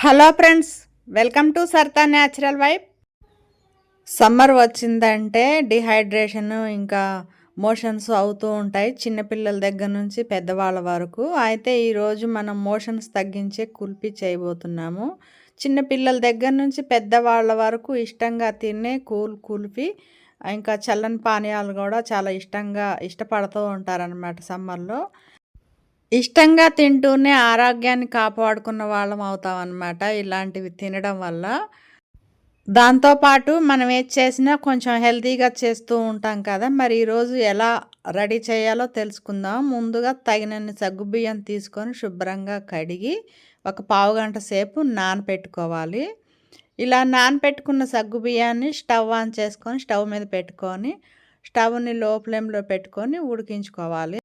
Hello friends welcome to Sartha natural vibe. Summer వచ్చిందంటే dehydration ఇంకా motions అవుతూ ఉంటాయి చిన్నపిల్లల దగ్గర నుంచి పెద్దవాళ్ళ వరకు. అయితే ఈరోజు మనం మోషన్స్ తగ్గించే కుల్పి చేయబోతున్నాము. చిన్నపిల్లల దగ్గర నుంచి పెద్దవాళ్ళ వరకు ఇష్టంగా తినే కూల్ కుల్పి ఇంకా చల్లని పానీయాలు కూడా చాలా ఇష్టంగా ఇష్టపడుతూ ఉంటారనమాట సమ్మర్లో. ఇష్టంగా తింటూనే ఆరోగ్యాన్ని కాపాడుకున్న వాళ్ళం అవుతాం అన్నమాట ఇలాంటివి తినడం వల్ల. దాంతోపాటు మనం ఏది చేసినా కొంచెం హెల్తీగా చేస్తూ ఉంటాం కదా. మరి ఈరోజు ఎలా రెడీ చేయాలో తెలుసుకుందాం. ముందుగా తగినన్ని సగ్గుబియ్యం తీసుకొని శుభ్రంగా కడిగి ఒక పావు గంట సేపు నానపెట్టుకోవాలి. ఇలా నానపెట్టుకున్న సగ్గుబియ్యాన్ని స్టవ్ ఆన్ చేసుకొని స్టవ్ మీద పెట్టుకొని స్టవ్ని లో ఫ్లేమ్లో పెట్టుకొని ఉడికించుకోవాలి.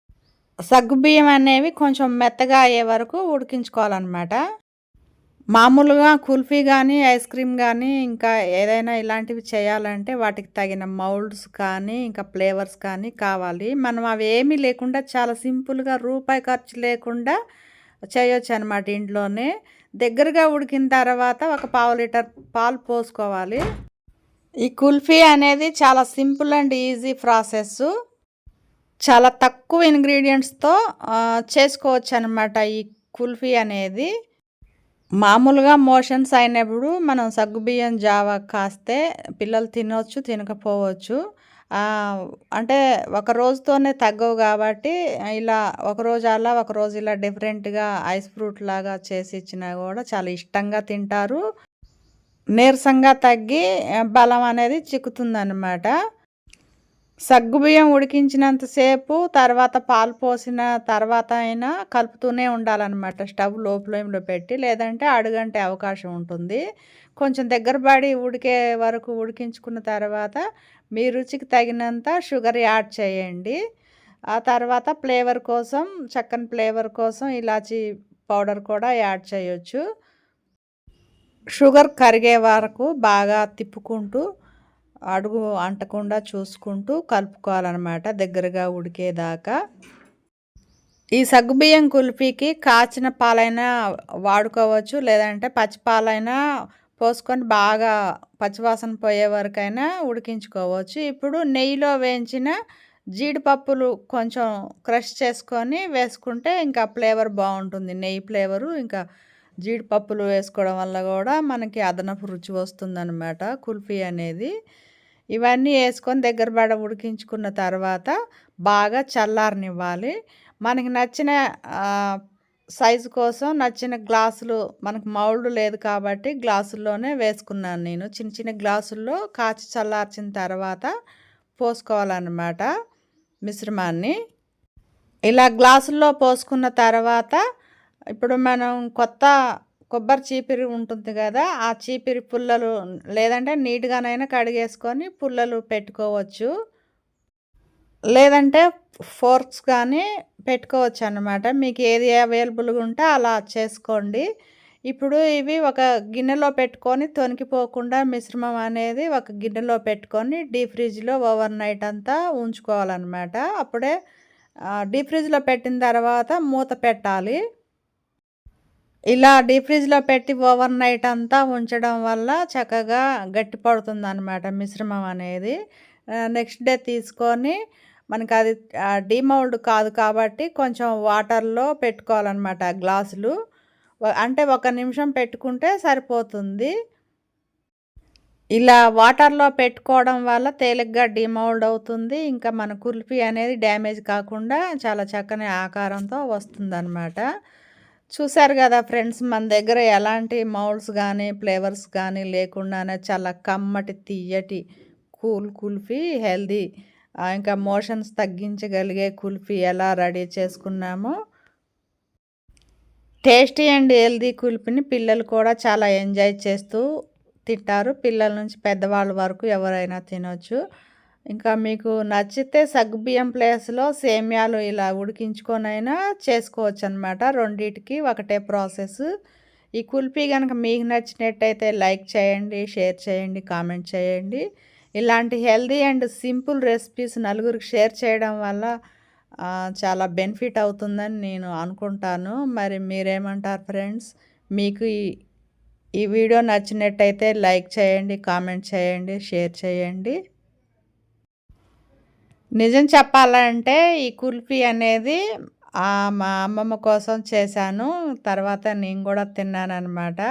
సగ్గుబియ్యం అనేవి కొంచెం మెత్తగా అయ్యే వరకు ఉడికించుకోవాలన్నమాట. మామూలుగా కుల్ఫీ కానీ ఐస్ క్రీమ్ కానీ ఇంకా ఏదైనా ఇలాంటివి చేయాలంటే వాటికి తగిన మౌల్డ్స్ కానీ ఇంకా ఫ్లేవర్స్ కానీ కావాలి. మనం అవి ఏమీ లేకుండా చాలా సింపుల్గా రూపాయి ఖర్చు లేకుండా చేయొచ్చు అనమాట ఇంట్లోనే. దగ్గరగా ఉడికిన తర్వాత ఒక పావు లీటర్ పాలు పోసుకోవాలి. ఈ కుల్ఫీ అనేది చాలా సింపుల్ అండ్ ఈజీ ప్రాసెస్ చాలా తక్కువ ఇంగ్రీడియంట్స్తో చేసుకోవచ్చు అనమాట ఈ కుల్ఫీ అనేది. మామూలుగా మోషన్స్ అయినప్పుడు మనం సగ్గుబియ్యం జావ కాస్తే పిల్లలు తినవచ్చు తినకపోవచ్చు. అంటే ఒక రోజుతోనే తగ్గవు కాబట్టి ఇలా ఒకరోజు అలా ఒకరోజు ఇలా డిఫరెంట్గా ఐస్ ఫ్రూట్ లాగా చేసి ఇచ్చినా కూడా చాలా ఇష్టంగా తింటారు. నీరసంగా తగ్గి బలం అనేది చిక్కుతుందన్నమాట. సగ్గుబియ్యం ఉడికించినంతసేపు తర్వాత పాలు పోసిన తర్వాత అయినా కలుపుతూనే ఉండాలన్నమాట. స్టవ్లో ఫ్లేమ్లో పెట్టి లేదంటే అడుగంటే అవకాశం ఉంటుంది. కొంచెం దగ్గర పడి ఉడికే వరకు ఉడికించుకున్న తర్వాత మీ రుచికి తగినంత షుగర్ యాడ్ చేయండి. ఆ తర్వాత ఫ్లేవర్ కోసం చక్కని ఫ్లేవర్ కోసం ఇలాచీ పౌడర్ కూడా యాడ్ చేయొచ్చు. షుగర్ కరిగే వరకు బాగా తిప్పుకుంటూ అడుగు అంటకుండా చూసుకుంటూ కలుపుకోవాలన్నమాట దగ్గరగా ఉడికేదాకా. ఈ సగ్గుబియ్యం కుల్ఫీకి కాచిన పాలైనా వాడుకోవచ్చు లేదంటే పచ్చి పాలైనా పోసుకొని బాగా పచ్చివాసన పోయే వరకైనా ఉడికించుకోవచ్చు. ఇప్పుడు నెయ్యిలో వేయించిన జీడిపప్పులు కొంచెం క్రష్ చేసుకొని వేసుకుంటే ఇంకా ఫ్లేవర్ బాగుంటుంది. నెయ్యి ఫ్లేవరు ఇంకా జీడిపప్పులు వేసుకోవడం వల్ల కూడా మనకి అదనపు రుచి వస్తుందన్నమాట. కుల్ఫీ అనేది. ఇవన్నీ వేసుకొని దగ్గర పడ ఉడికించుకున్న తర్వాత బాగా చల్లారనివ్వాలి. మనకి నచ్చిన సైజు కోసం నచ్చిన గ్లాసులు మనకు మౌల్డ్ లేదు కాబట్టి గ్లాసుల్లోనే వేసుకున్నాను నేను. చిన్న చిన్న గ్లాసుల్లో కాచి చల్లార్చిన తర్వాత పోసుకోవాలన్నమాట మిశ్రమాన్ని. ఇలా గ్లాసుల్లో పోసుకున్న తర్వాత ఇప్పుడు మనం కొత్త కొబ్బరి చీపిరి ఉంటుంది కదా ఆ చీపిరి పుల్లలు లేదంటే నీట్గానైనా కడిగేసుకొని పుల్లలు పెట్టుకోవచ్చు. లేదంటే ఫోర్క్స్ కానీ పెట్టుకోవచ్చు అన్నమాట మీకు ఏది అవైలబుల్గా ఉంటే అలా చేసుకోండి. ఇప్పుడు ఇవి ఒక గిన్నెలో పెట్టుకొని తొనికిపోకుండా మిశ్రమం అనేది ఒక గిన్నెలో పెట్టుకొని డీప్ ఫ్రిడ్జ్లో ఓవర్ నైట్ అంతా ఉంచుకోవాలన్నమాట. అప్పుడే డీప్ ఫ్రిడ్జ్లో పెట్టిన తర్వాత మూత పెట్టాలి. ఇలా డీప్ ఫ్రిడ్జ్లో పెట్టి ఓవర్ నైట్ అంతా ఉంచడం వల్ల చక్కగా గట్టి పడుతుంది అనమాట మిశ్రమం అనేది. నెక్స్ట్ డే తీసుకొని మనకి అది డీమౌల్డ్ కాదు కాబట్టి కొంచెం వాటర్లో పెట్టుకోవాలన్నమాట గ్లాసులు. అంటే ఒక నిమిషం పెట్టుకుంటే సరిపోతుంది. ఇలా వాటర్లో పెట్టుకోవడం వల్ల తేలిగ్గా డిమౌల్డ్ అవుతుంది. ఇంకా మన కుల్ఫీ అనేది డ్యామేజ్ కాకుండా చాలా చక్కని ఆకారంతో వస్తుందన్నమాట. చూశారు కదా ఫ్రెండ్స్ మన దగ్గర ఎలాంటి మౌల్డ్స్ కానీ ఫ్లేవర్స్ కానీ లేకుండానే చాలా కమ్మటి తీయటి కూల్ కుల్ఫీ హెల్దీ ఇంకా మోషన్స్ తగ్గించగలిగే కుల్ఫీ ఎలా రెడీ చేసుకున్నామో. టేస్టీ అండ్ హెల్దీ కుల్ఫీని పిల్లలు కూడా చాలా ఎంజాయ్ చేస్తూ తింటారు. పిల్లల నుంచి పెద్దవాళ్ళ వరకు ఎవరైనా తినొచ్చు. ఇంకా మీకు నచ్చితే సగ్గుబియ్యం ప్లేస్లో సేమ్యాలు ఇలా ఉడికించుకొనైనా చేసుకోవచ్చు అనమాట రెండింటికి ఒకటే ప్రాసెస్. ఈ కుల్ఫీ కనుక మీకు నచ్చినట్టయితే లైక్ చేయండి షేర్ చేయండి కామెంట్ చేయండి. ఇలాంటి హెల్దీ అండ్ సింపుల్ రెసిపీస్ నలుగురికి షేర్ చేయడం వల్ల చాలా బెనిఫిట్ అవుతుందని నేను అనుకుంటాను. మరి మీరేమంటారు ఫ్రెండ్స్? మీకు ఈ వీడియో నచ్చినట్టయితే లైక్ చేయండి కామెంట్ చేయండి షేర్ చేయండి. నిజం చెప్పాలంటే ఈ కుల్ఫీ అనేది మా అమ్మమ్మ కోసం చేశాను. తర్వాత నేను కూడా తిన్నానమాట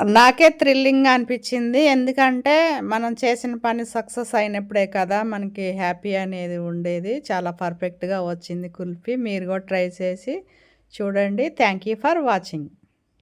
నాకే థ్రిల్లింగ్ అనిపించింది. ఎందుకంటే మనం చేసిన పని సక్సెస్ అయినప్పుడే కదా మనకి హ్యాపీ అనేది ఉండేది. చాలా పర్ఫెక్ట్గా వచ్చింది కుల్ఫీ మీరు కూడా ట్రై చేసి చూడండి. Thank you for watching.